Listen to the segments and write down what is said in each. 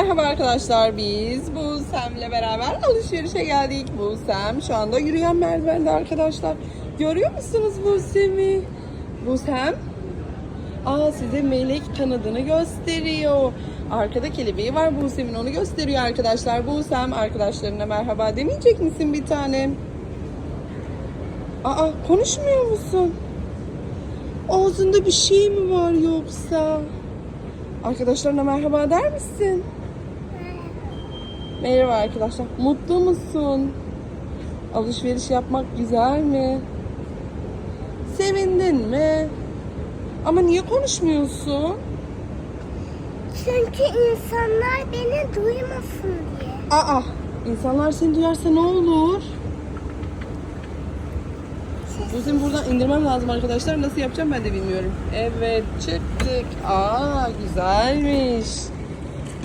Merhaba arkadaşlar biz Busem'le beraber alışverişe geldik. Busem şu anda yürüyen merdivende arkadaşlar. Görüyor musunuz Busem'i? Busem Aa size melek tanıdığını gösteriyor. Arkada kelebeği var Busem'in onu gösteriyor arkadaşlar. Busem arkadaşlarına merhaba demeyecek misin bir tanem? Aa konuşmuyor musun? Ağzında bir şey mi var yoksa? Arkadaşlarına merhaba der misin? Merhaba arkadaşlar. Mutlu musun? Alışveriş yapmak güzel mi? Sevindin mi? Ama niye konuşmuyorsun? Çünkü insanlar beni duymasın diye. Aa, insanlar seni duyarsa ne olur? Bizim buradan indirmem lazım arkadaşlar. Nasıl yapacağım ben de bilmiyorum. Evet çıktık. Aa güzelmiş.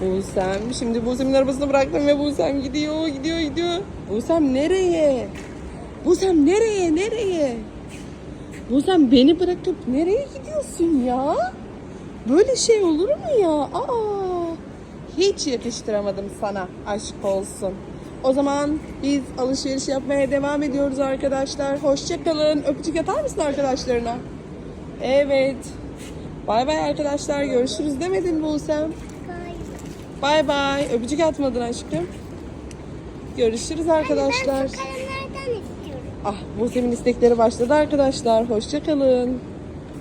Busem. Şimdi Busem'in arabasını bıraktım ve Busem gidiyor, gidiyor, gidiyor. Busem nereye? Busem nereye, nereye? Busem beni bırakıp nereye gidiyorsun ya? Böyle şey olur mu ya? Aa, hiç yakıştıramadım sana. Aşk olsun. O zaman biz alışveriş yapmaya devam ediyoruz arkadaşlar. Hoşçakalın. Öpücük atar mısın arkadaşlarına? Evet. Bay bay arkadaşlar. Görüşürüz demedin Buse'm. Bay bay. Öpücük atmadın aşkım. Görüşürüz Ben arkadaşlar. şu kalemlerden istiyorum. Ah Buse'min istekleri başladı arkadaşlar. Hoşçakalın.